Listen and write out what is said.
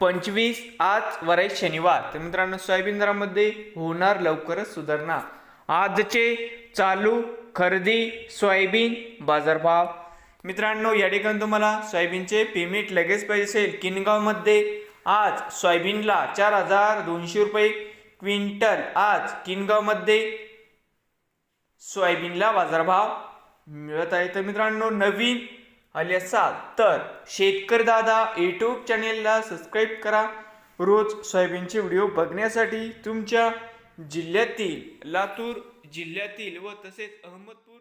पंचवीस आज वराई शनिवार. तर मित्रांनो सोयाबीन दरामध्ये होणार लवकरच सुधारणा. आजचे चालू खरेदी सोयाबीन बाजारभाव. मित्रांनो या ठिकाणी तुम्हाला सोयाबीनचे पेमेंट लगेच पाहिजे असेल. किनगावमध्ये आज सोयाबीनला चार हजार दोनशे रुपये क्विंटल. आज किनगावमध्ये सोयाबीनला बाजारभाव मिळत आहे. तर मित्रांनो नवीन आले असाल तर शेतकरी दादा यूट्यूब चॅनेलला सबस्क्राईब करा. रोज सोयाबीनचे व्हिडिओ बघण्यासाठी तुमच्या जिल्ह्यातील लातूर जिल्ह्यातील व तसेच अहमदपूर